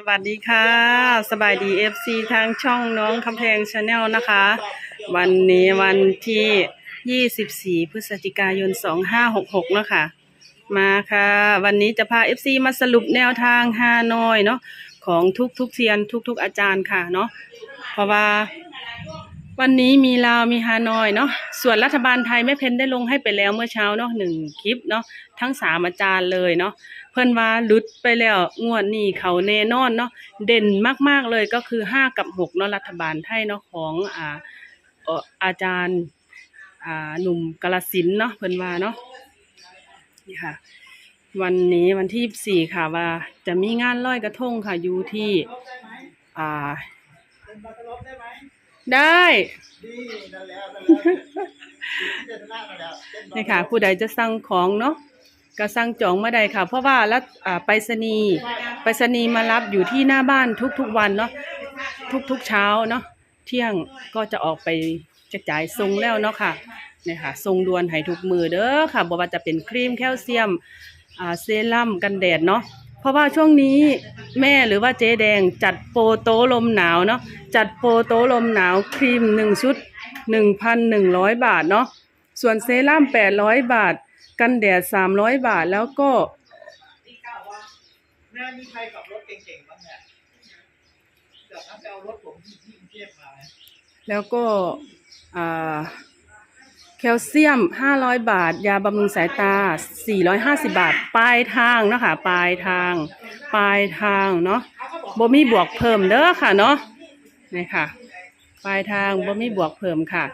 สวัสดีค่ะ สบายดีเอฟซีทางช่องน้องคำแพงชาแนลนะคะ วันนี้วันที่ 24 พฤศจิกายน 2566เนาะค่ะ มาค่ะ วันนี้จะพาเอฟซีมาสรุปแนวทางฮานอยเนาะของทุกทุกๆเทียนทุกทุกๆอาจารย์ค่ะเนาะเพราะว่า วันนี้มีลาวมีฮานอยเนาะส่วนรัฐบาลไทยแม่เพนได้ลงให้ไปแล้วเมื่อเช้าเนาะหนึ่งคลิปเนาะทั้งสามอาจารย์เลยเนาะเพิ่นว่าลุดไปแล้วงวดนี้เขาแน่นอนเนาะเด่นมากๆเลยก็คือห้ากับหกเนาะรัฐบาลไทยเนาะของอ่าอาจารย์อ่าหนุ่มกาลสินเนาะเพิ่นว่าเนาะนี่ค่ะ วันนี้วันที่ยี่สี่ค่ะว่าจะมีงานลอยกระทงค่ะอยู่ที่อ่า ได้ นี่ค่ะ ผู้ใดจะสั่งของเนาะก็สั่งจองมาได้ค่ะ เพราะว่าแล้วอ่าไปรษณีย์ไปรษณีย์มารับอยู่ที่หน้าบ้านทุกๆวันเนาะทุกๆเช้าเนาะเที่ยงก็จะออกไปจะจ่ายทรงแล้วเนาะค่ะเนี่ยค่ะทรงด่วนให้ทุกมือเด้อค่ะบอกว่าจะเป็นครีมแคลเซียมอ่าเซรั่มกันแดดเนาะ เพราะว่าช่วงนี้แม่หรือว่าเจ๊แดงจัดโปรโตะลมหนาวเนาะจัดโปรโตะลมหนาวครีมหนึ่งชุดหนึ่งพันหนึ่งร้อยบาทเนาะส่วนเซรั่มแปดร้อยบาท กันแดดสามร้อยบาทแล้วก็แม่มีใครขับรถเก่งๆบ้างเนี่ยเดี๋ยวถ้าไปเอารถผมที่กรุงเทพมาแล้วก็อ่า แคลเซียมห้าร้อยบาท ยาบำรุงสายตาสี่ร้อยห้าสิบาท ปลายทางเนาะคะปลายทาง ปลายทางเนาะบ่มีบวกเพิ่มเด้อค่ะเนาะนี่ค่ะ ปลายทางบ่มีบวกเพิ่มค่ะ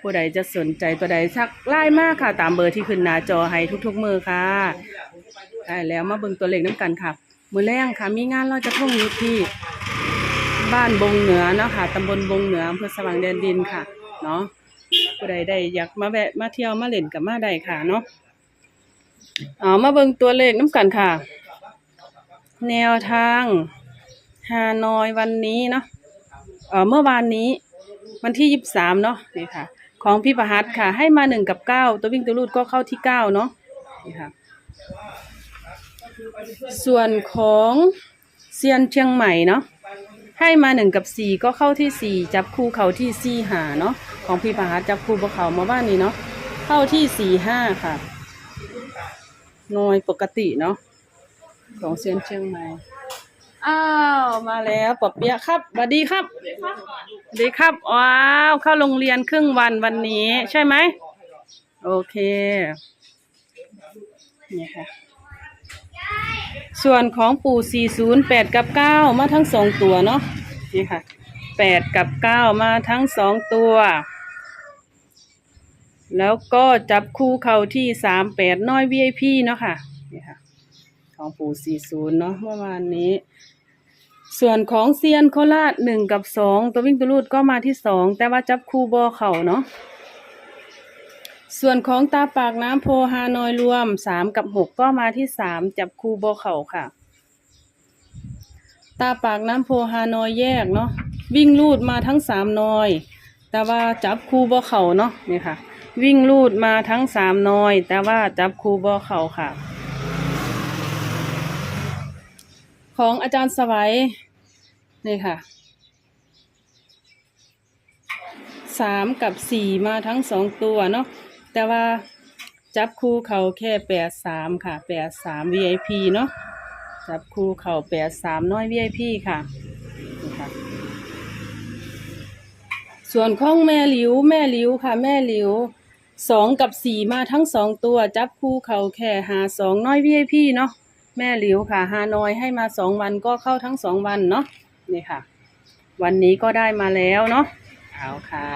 ผู้ใดจะสนใจตัวใดชักไล่มากค่ะ ตามเบอร์ที่ขึ้นหน้าจอให้ทุกๆมือค่ะได้แล้วมาเบิ่งตัวเลขน้ำกันค่ะ มือแรงค่ะ มีงานลอยกระทงอยู่ที่บ้านบงเหนือเนาะค่ะตำบลบงเหนืออำเภอสว่างแดนดินค่ะ เนาะ ผู้ใดได้อยากมาแวะมาเที่ยวมาเล่นกับมาได้ค่ะเนาะเอามาเบิ่งตัวเลขน้ำกันค่ะ แนวทางฮานอยวันนี้เนาะเออเมื่อวานนี้ วันที่ยี่สิบสามเนาะนี่ค่ะ ของพี่ประหัตค่ะ ให้มาหนึ่งกับเก้าตัววิ่งตัวรูดก็เข้าที่เก้าเนาะนี่ค่ะ ส่วนของเซียนเชียงใหม่เนาะให้มาหนึ่งกับสี่ก็เข้าที่สี่จับคู่เขาที่สี่หาเนาะ ของพี่ประหัตจับคู่บเขามาบ้านนี้เนาะเข้าที่สี่ห้าค่ะหน้อยปกติเนาะของเซียนเชียงใหม่อ้าวมาแล้วปอบเปียะครับสวัสดีครับสวัสดีครับว้าวเข้าโรงเรียนครึ่งวันวันนี้ ใช่ไหมโอเคนี่ค่ะส่วนของปู่ 40 8 กับ 9 มาทั้งสองตัวเนาะนี่ค่ะ 8กับ9มาทั้งสองตัว แล้วก็จับคู่เข้าที่38น้อย VIP เนาะค่ะนี่ค่ะ ของปู่40เนาะเมื่อวานนี้ ส่วนของเซียนโคราช1กับ2ตัววิ่งตัวรูดก็มาที่2แต่ว่าจับคู่บอเข่าเนาะส่วนของตาปากน้ำโพฮานอยรวมสามกับหกก็มาที่สามจับคู่โบเข่าค่ะ ตาปากน้ำโพฮานอยแยกเนาะ วิ่งลูดมาทั้งสามนอย แต่ว่าจับคู่เข่าเนาะนี่ค่ะ วิ่งลูดมาทั้งสามนอย แต่ว่าจับคู่เข่าค่ะ ของอาจารย์สวัยนี่ค่ะสามกับสี่มาทั้งสองตัวเนาะแต่ว่าจับคู่เขาแค่แปดสามค่ะแปดสาม VIP เนาะจับคู่เขาแปดสามน้อย VIP ค่ะ ส่วนของแม่หลิว แม่หลิวค่ะ แม่หลิวสองกับสี่มาทั้งสองตัว จับคู่เขาแค่หาสองน้อย VIP เนาะแม่หลิวค่ะหาน้อยให้มาสองวันก็เข้าทั้งสองวันเนาะนี่ค่ะ วันนี้ก็ได้มาแล้วเนาะเอาค่ะ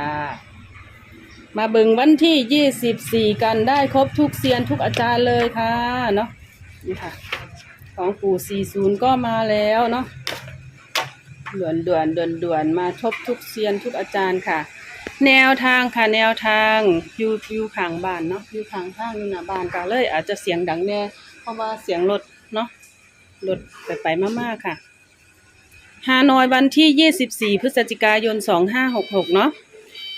มาเบึงวันที่ยี่สิบสี่กันได้ครบทุกเซียนทุกอาจารย์เลยค่ะเนาะนี่ค่ะ ของปู่สี่ศูนย์ก็มาแล้วเนาะ ด่วนด่วนด่วนด่วนมาทบทุกเซียนทุกอาจารย์ค่ะ แนวทางค่ะแนวทางอยู่อยู่ข้างบ้านเนาะอยู่ข้างทางอยู่หน้าบ้านก็เลย อาจจะเสียงดังแน่เพราะว่าเสียงรถเนาะรถไปไปๆมากๆค่ะฮานอยวันที่24พฤศจิกายน2566เนาะ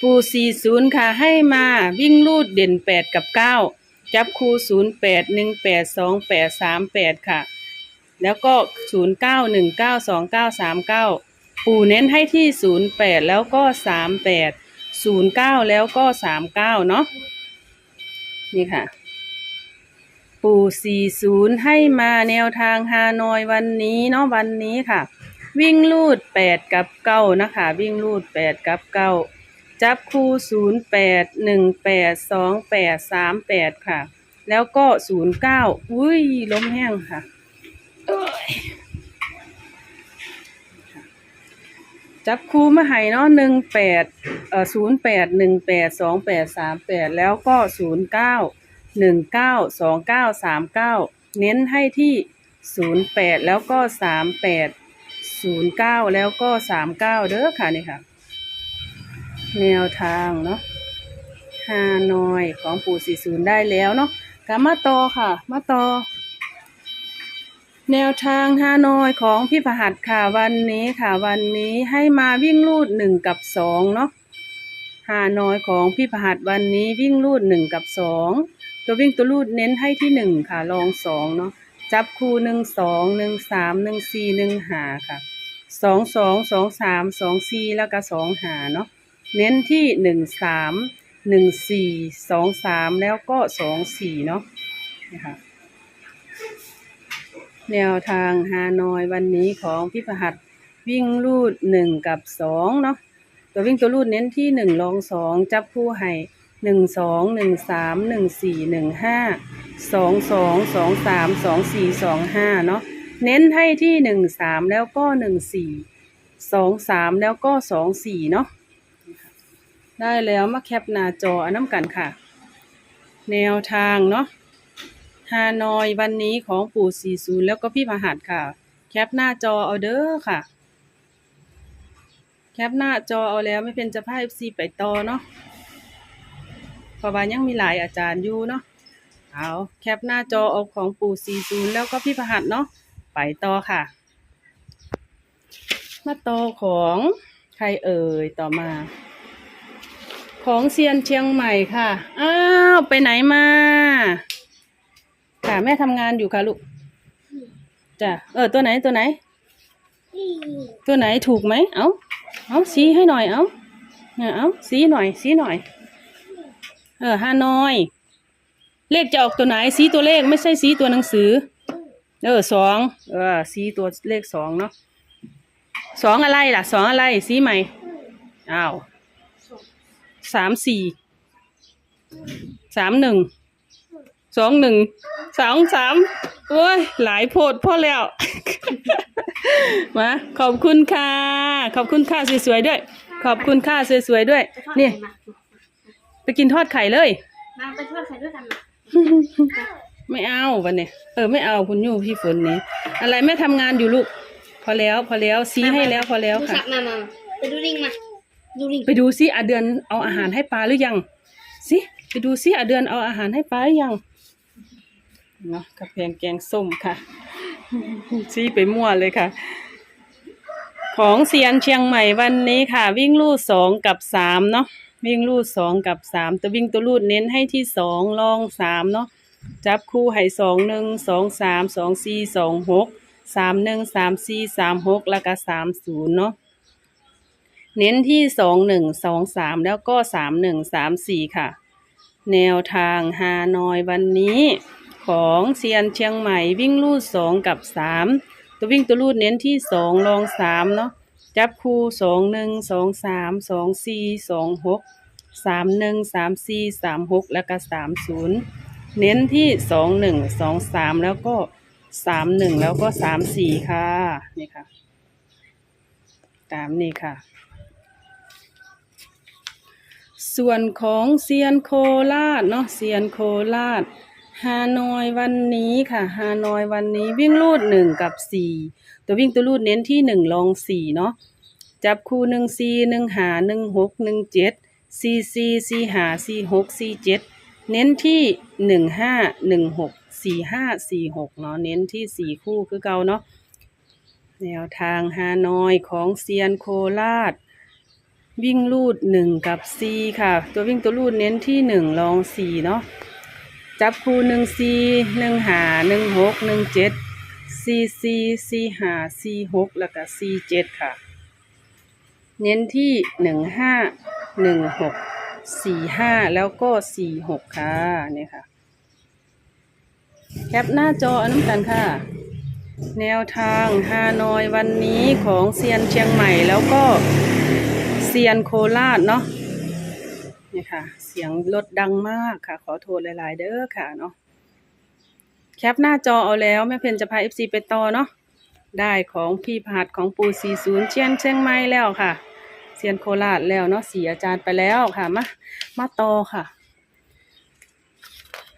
ปู40ค่ะให้มาวิ่งลูดเด่น8กับ9จับคู่08 18 28 38ค่ะแล้วก็ศูนย์เก้าหนึ่งเก้าสองเก้าสามเก้าปู่เน้นให้ที่ศูนย์ แปดแล้วก็สามแปดศูนย์เก้าแล้วก็สามเก้าเนาะนี่ค่ะ ปู่สี่ศูนย์ให้มาแนวทางฮานอยวันนี้เนาะวันนี้ค่ะ วิ่งลูดแปดกับเก้านะคะ วิ่งลูดแปดกับเก้าจับคู่ศูนย์แปดหนึ่งแปดสองแปดสามแปดค่ะ แล้วก็ศูนย์เก้าอุ้ยล้มแห้งค่ะ จับคูมาให้เนาะหนึ่งแปดเอ่อศูนย์แปดหนึ่งแปดสองแปดสามแปดแล้วก็ศูนย์เก้าหนึ่งเก้าสองเก้าสามเก้าเน้นให้ที่ศูนย์แปดแล้วก็สามแปดศูนย์เก้าแล้วก็สามเก้าเด้อค่ะนี่ค่ะ แนวทางเนาะฮานอยของปู่สี่ศูนย์ได้แล้วเนาะกลับมาต่อค่ะ มาต่อ แนวทางฮานอยของพี่ประหัดค่ะวันนี้ค่ะ วันนี้ให้มาวิ่งลูดหนึ่งกับสองเนาะฮานอยของพี่ประหัดวันนี้วิ่งลูดหนึ่งกับสองตัววิ่งตัวลูดเน้นให้ที่หนึ่งค่ะลองสองเนาะจับคู่หนึ่งสองหนึ่งสามหนึ่งสี่หนึ่งหาค่ะสองสองสองสามสองสี่แล้วก็สองหาเนาะเน้นที่หนึ่งสามหนึ่งสี่สองสามแล้วก็สองสี่เนาะนะคะ แนวทางฮานอยวันนี้ของพี่ประหัดวิ่งลูดหนึ่งกับสองเนาะตัววิ่งตัวลูดเน้นที่หนึ่งลองสองจับคู่ให้หนึ่งสองหนึ่งสามหนึ่งสี่หนึ่งห้าสองสองสองสามสองสี่สองห้าเนาะเน้นให้ที่หนึ่งสามแล้วก็หนึ่งสี่สองสามแล้วก็สองสี่เนาะได้แล้วมาแคปหน้าจออน้ำกันค่ะ แนวทางเนาะ ฮานอยวันนี้ของปู่สี่ศูนย์แล้วก็พี่พหัสค่ะ แคปหน้าจอเอาเด้อค่ะ แคปหน้าจอเอาแล้วไม่เป็นจะพาเอฟซีไปต่อเนาะเพราะว่ายังมีหลายอาจารย์อยู่เนาะเอาแคปหน้าจอเอาของปู่สี่ศูนย์แล้วก็พี่พหัสเนาะไปต่อค่ะ มาต่อของใครเอ่ยต่อมาของเซียนเชียงใหม่ค่ะ อ้าว ไปไหนมา ค่ะ แม่ทำงานอยู่ค่ะลูกจ้ะเออตัวไหนตัวไหน ตัวไหนถูกไหมเอาเอาสีให้หน่อยเอาเนี่ยเอาสีหน่อยสีหน่อย เออฮานอย เลขจะออกตัวไหนสีตัวเลขไม่ใช่สีตัวหนังสือ เออสองเออสีตัวเลขสองเนาะสองอะไรล่ะสองอะไรสีใหม่อ้าวสามสี่สามหนึ่ง สองหนึ่งสองสามโอ้ยหลายโพดพ่อแล้ว มาขอบคุณค่ะ ขอบคุณค่ะสวยๆด้วย ขอบคุณค่ะสวยๆด้วยไปทอดนี่ไข่มาไปกินทอดไข่เลย มาไปทอดไข่ด้วยกันมาไม่เอาวันนี้เออไม่เอาคุณยูพี่ฝนนี่อะไรแม่ทำงานอยู่ลูก พอแล้วพอแล้วซีให้แล้วพอแล้วดูค่ะสักมามาไปดูลิงมาดูลิงไปดูซิอาเดือนเอาอาหารให้ปลาหรือยังสิไปดูซิอาเดือนเอาอาหารให้ปลาหรือยัง เนาะกระเพงแกงส้มค่ะซีไปมั่วเลยค่ะ ของเซียนเชียงใหม่วันนี้ค่ะ วิ่งลู่สองกับสามเนาะวิ่งลู่สองกับสามตัววิ่งตัวลูดเน้นให้ที่สองลองสามเนาะจับคู่ให้สองหนึ่งสองสามสองสี่สองหกสามหนึ่งสามสี่สามหกแล้วก็สามศูนย์เนาะเน้นที่สองหนึ่งสองสามแล้วก็สามหนึ่งสามสี่ค่ะ แนวทางฮานอยวันนี้ ของเซียนเชียงใหม่วิ่งลูดสองกับสามตัววิ่งตัวลูดเน้นที่สองลองสามเนาะจับคู่สองหนึ่งสองสามสองสี่สองหกสามหนึ่งสามสี่สามหกแล้วก็สามศูนย์เน้นที่สองหนึ่งสองสามแล้วก็สามหนึ่งแล้วก็สามสี่ค่ะนี่ค่ะ ตามนี่ค่ะ ส่วนของเซียนโคราชเนาะเซียนโคราช ฮานอยวันนี้ค่ะฮานอยวันนี้วิ่งลูดหนึ่งกับสี่ตัววิ่งตัวลูดเน้นที่หนึ่งลองสี่เนาะจับคู่หนึ่งสี่หนึ่งหาหนึ่งหกหนึ่งเจ็ดสี่สี่สี่หาสี่หกสี่เจ็ดเน้นที่หนึ่งห้าหนึ่งหกสี่ห้าสี่หกเนาะเน้นที่สี่คู่คือเก่าเนาะแนวทางฮานอยของเซียนโคราช วิ่งลูดหนึ่งกับซีค่ะ ตัววิ่งตัวลูดเน้นที่หนึ่งลองสี่เนาะ จับคู่หนึ่งซีหนึ่งหาหนึ่งหกหนึ่งเจ็ดสี่สี่สี่ห้าสี่หกแล้วก็สี่เจ็ดค่ะ เน้นที่หนึ่งห้าหนึ่งหกสี่ห้าแล้วก็สี่หกค่ะนี่ค่ะ แคปหน้าจออนน้ำกันค่ะ แนวทางฮานอยวันนี้ของเซียนเชียงใหม่แล้วก็เซียนโคราชเนาะ นี่ค่ะ เสียงรถดังมากค่ะ ขอโทษหลาย ๆ เด้อค่ะเนาะแคปหน้าจอเอาแล้ว แม่เพนจะพา FC ไปต่อเนาะได้ของพี่พัดของปู40เชียนเชียงใหม่แล้วค่ะเซียนโคราชแล้วเนาะสีอาจารย์ไปแล้วค่ะมามาต่อค่ะ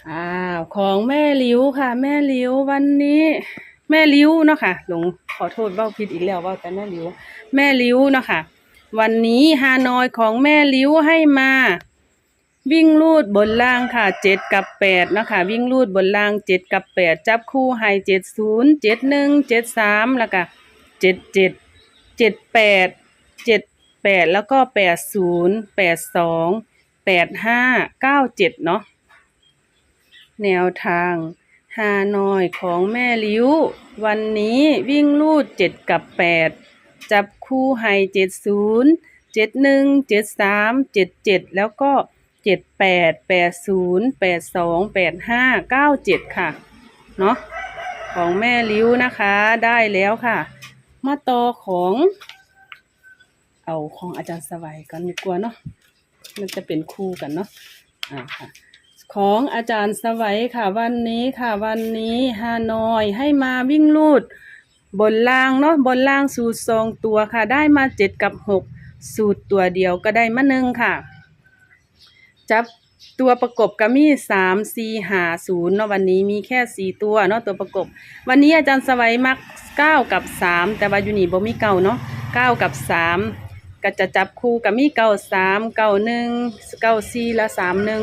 อ้าวของแม่ลิ้วค่ะ แม่ลิ้ววันนี้ แม่ลิ้วเนาะค่ะหลงขอโทษว่าผิดอีกแล้วว่าแต่แม่ลิ้ว แม่ลิ้วเนาะค่ะ วันนี้ฮานอยของแม่ลิ้วให้มา วิ่งลูดบนล่างค่ะเจ็ดกับแปดนะค่ะวิ่งลูดบนล่างเจ็ดกับแปดจับคู่ให้เจ็ดศูนย์เจ็ดหนึ่งเจ็ดสามแล้วก็เจ็ดเจ็ดเจ็ดแปดเจ็ดแปดแล้วก็แปดศูนย์แปดสองแปดห้าเก้าเจ็ดเนาะแนวทางฮานอยของแม่ลิ้ว วันนี้วิ่งลูดเจ็ดกับแปดจับคู่ให้เจ็ดศูนย์เจ็ดหนึ่งเจ็ดสามเจ็ดเจ็ดแล้วก็ เจ็ดแปดแปดศูนย์แปดสองแปดห้าเก้าเจ็ดค่ะ เนาะของแม่ลิ้วนะคะได้แล้วค่ะ มาต่อของ เอาของอาจารย์สวัยก่อนดีกว่าเนาะมันจะเป็นคู่กันเนาะอ่าค่ะของอาจารย์สวัยค่ะ วันนี้ค่ะวันนี้ฮานอยให้มาวิ่งลูด บนล่างเนาะบนล่างสูตรสองตัวค่ะ ได้มาเจ็ดกับหกสูตรตัวเดียวก็ได้มาหนึ่งค่ะ จับตัวประกบก็มีสามสี่หาศูนย์เนาะวันนี้มีแค่สี่ตัวเนาะตัวประกบ วันนี้อาจารย์สวัยมักเก้ากับสามแต่ว่าอยู่นี่บ่มีเก้าเนาะเก้ากับสามก็จะจับคู่กับมีเก้าสามเก้าหนึ่งเก้าสี่และสามหนึ่ง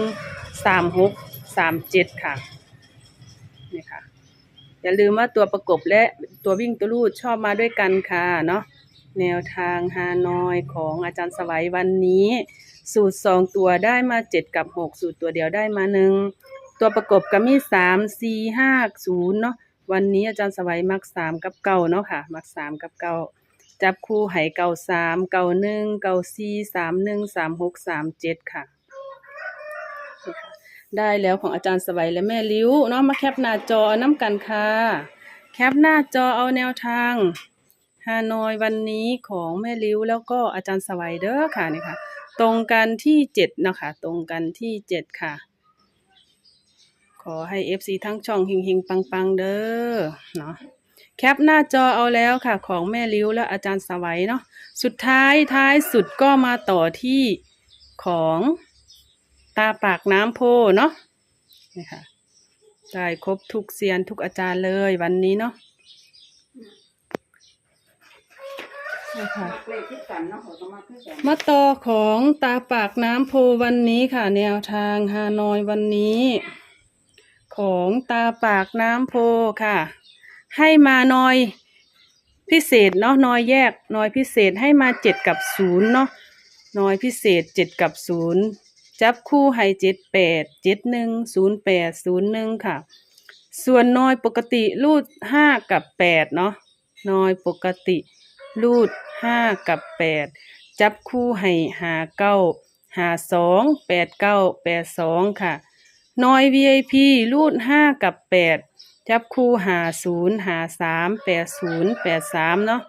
สามหกสามเจ็ดค่ะนี่ค่ะ อย่าลืมว่าตัวประกบและตัววิ่งตัวลูดชอบมาด้วยกันค่ะเนาะแนวทางฮานอยของอาจารย์สวัยวันนี้ สูตรสองตัวได้มาเจ็ดกับหกสูตรตัวเดียวได้มาหนึ่งตัวประกบก็มีสามสี่ห้าศูนย์เนาะวันนี้อาจารย์สวัยมักสามกับเก้าเนาะค่ะ มักสามกับเก้าจับคู่ไห้เก้าสามเก้าหนึ่งเก้าสี่สามหนึ่งสามหกสามเจ็ดค่ะ ได้แล้วของอาจารย์สวัยและแม่ลิ้วเนาะมาแคปหน้าจอน้ำกันค่ะ แคปหน้าจอเอาแนวทางฮานอยวันนี้ของแม่ลิ้วแล้วก็อาจารย์สวัยเด้อค่ะนี่ค่ะ ตรงกันที่เจ็ดนะคะ ตรงกันที่เจ็ดค่ะ ขอให้เอฟซีทั้งช่องหิงหิงปังปังๆ เด้อเนาะแคปหน้าจอเอาแล้วค่ะ ของแม่ลิ้วและอาจารย์สวัยเนาะสุดท้ายท้ายสุดก็มาต่อที่ของตาปากน้ำโพเนาะนี่ค่ะได้ครบทุกเซียนทุกอาจารย์เลยวันนี้เนาะ นี่ค่ะมาต่อของตาปากน้ำโพวันนี้ค่ะ แนวทางฮานอยวันนี้ ของตาปากน้ำโพค่ะ ให้มาหนอยพิเศษเนาะนอยแยกนอยพิเศษให้มาเจ็ดกับศูนย์เนาะนอยพิเศษเจ็ดกับศูนย์จับคู่ให้เจ็ดแปดเจ็ดหนึ่งศูนย์แปดศูนย์หนึ่งค่ะ ส่วนนอยปกติรูดห้ากับแปดเนาะนอยปกติ รูดห้ากับแปดจับคู่ให้หาเก้าหาสองแปดเก้าแปดสองค่ะนอย VIP รูดห้ากับแปดจับคู่หาศูนย์หาสามแปดศูนย์แปดสามเนาะ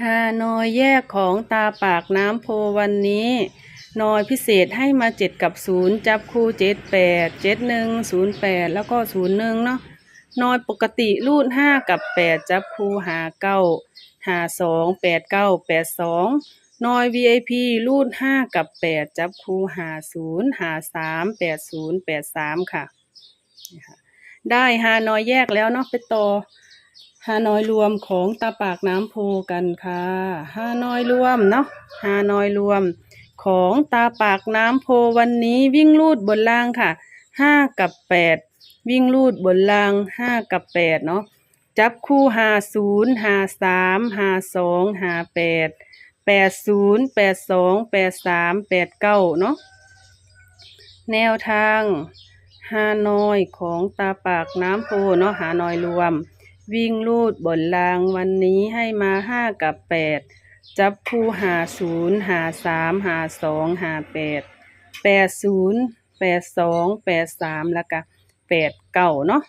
หานอยแยกของตาปากน้ำโพวันนี้นอยพิเศษให้มาเจ็ดกับศูนย์จับคู่เจ็ดแปดเจ็ดหนึ่งศูนย์แปดแล้วก็ศูนย์หนึ่งเนาะนอยปกติรูดห้ากับแปดจับคู่หาเก้า หาสองแปดเก้าแปดสองนอย VIP รูดห้ากับแปดจับคู่หาศูนย์หาสามแปดศูนย์แปดสามค่ะนี่ค่ะ ได้ฮานอยแยกแล้วเนาะไปต่อฮานอยรวมของตาปากน้ำโพกันค่ะฮานอยรวมเนาะฮานอยรวมของตาปากน้ำโพวันนี้วิ่งลูดบนล่างค่ะห้ากับแปดวิ่งลูดบนล่างห้ากับแปดเนาะ จับคู่หาศูนย์หาสามหาสองหาแปดแปดศูนย์แปดสองแปดสามแปดเก้าเนาะแนวทางฮานอยของตาปากน้ำโพเนาะหานอยรวม วิ่งลูดบนรางวันนี้ให้มาห้ากับแปดจับคู่หาศูนย์หาสามหาสองหาแปดแปดศูนย์แปดสองแปดสามแล้วก็แปดเก้าเนาะ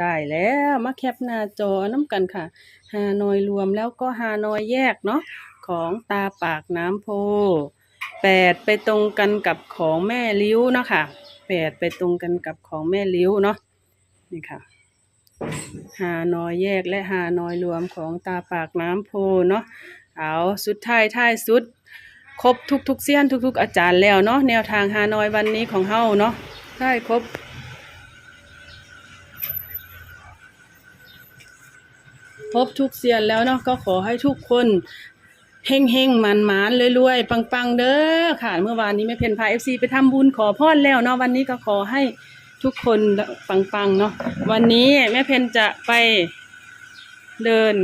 ได้แล้วมาแคปหน้าจอน้ำกันค่ะ ฮานอยรวมแล้วก็ฮานอยแยกเนาะของตาปากน้ำโพแปดไปตรงกันกับของแม่ลิ้วเนาะค่ะแปดไปตรงกันกับของแม่ลิ้วเนาะนี่ค่ะหานอยแยกและหานอยรวมของตาปากน้ำโพเนาะเอาสุดท้ายท้ายสุด ครบทุกทุกๆเสี้ยนทุกทุก ๆ อาจารย์แล้วเนาะแนวทางฮานอยวันนี้ของเฮาเนาะได้ครบ ครบทุกเสียนแล้วเนาะก็ขอให้ทุกคนเฮงเฮงมันมันๆรวยๆปังๆ เด้อค่ะ เมื่อวานนี้แม่เพนพาเอฟซีไปทำบุญขอพรแล้วเนาะวันนี้ก็ขอให้ทุกคนปังๆเนาะวันนี้แม่เพนจะไปเดิน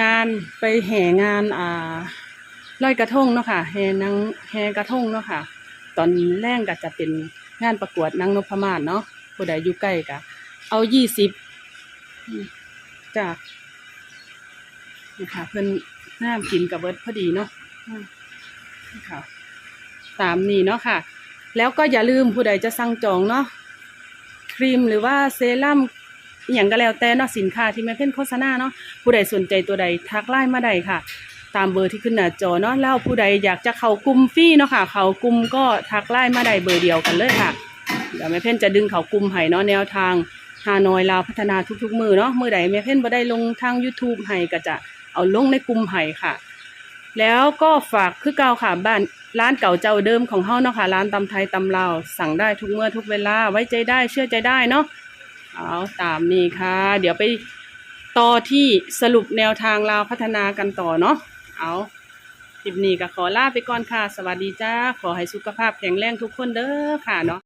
งานไปแห่งานอ่าลอยกระทงเนาะค่ะแห่นางแห่กระทงเนาะค่ะ ตอนแรกก็จะเป็นงานประกวดนางนพมาศเนาะผู้ใดอยู่ใกล้ก็เอายี่สิบ จ้ะนี่ค่ะเพิ่นน้ำกินกับเบิร์ดพอดีเนาะอืมนี่ค่ะ ตามนี้เนาะค่ะ แล้วก็อย่าลืมผู้ใดจะสั่งจองเนาะครีมหรือว่าเซรั่มอหย่างก็แล้วแต่เนาะสินค้าที่แม่เพ่นโฆษณาเนาะผู้ใดสนใจตัวใดทักไลน์มาได้ค่ะ ตามเบอร์ที่ขึ้นหน้าจอเนาะแล้วผู้ใดอยากจะเข้ากลุ่มฟรีเนาะค่ะ เข้ากลุ่มก็ทักไลน์มาได้เบอร์เดียวกันเลยค่ะเดี๋ยวแม่เพ่นจะดึงเข้ากลุ่มให้เนาะแนวทาง ฮานอยลาวพัฒนาทุกๆ มือเนาะมือใดแม่เพ่นบ่ได้ลงทาง YouTube ให้ก็จะเอาลงในกลุ่มให้ค่ะ แล้วก็ฝากคือเก่าค่ะบ้านร้านเก่าเจ้าเดิมของเฮาเนาะค่ะร้านตำไทยตำลาวสั่งได้ทุกเมื่อทุกเวลาไว้ใจได้เชื่อใจได้เนาะเอาตามนี้ค่ะ เดี๋ยวไปต่อที่สรุปแนวทางลาวพัฒนากันต่อเนาะเอาคลิปนี้ก็ขอลาไปก่อนค่ะ สวัสดีจ้า ขอให้สุขภาพแข็งแรงทุกคนเด้อค่ะเนาะ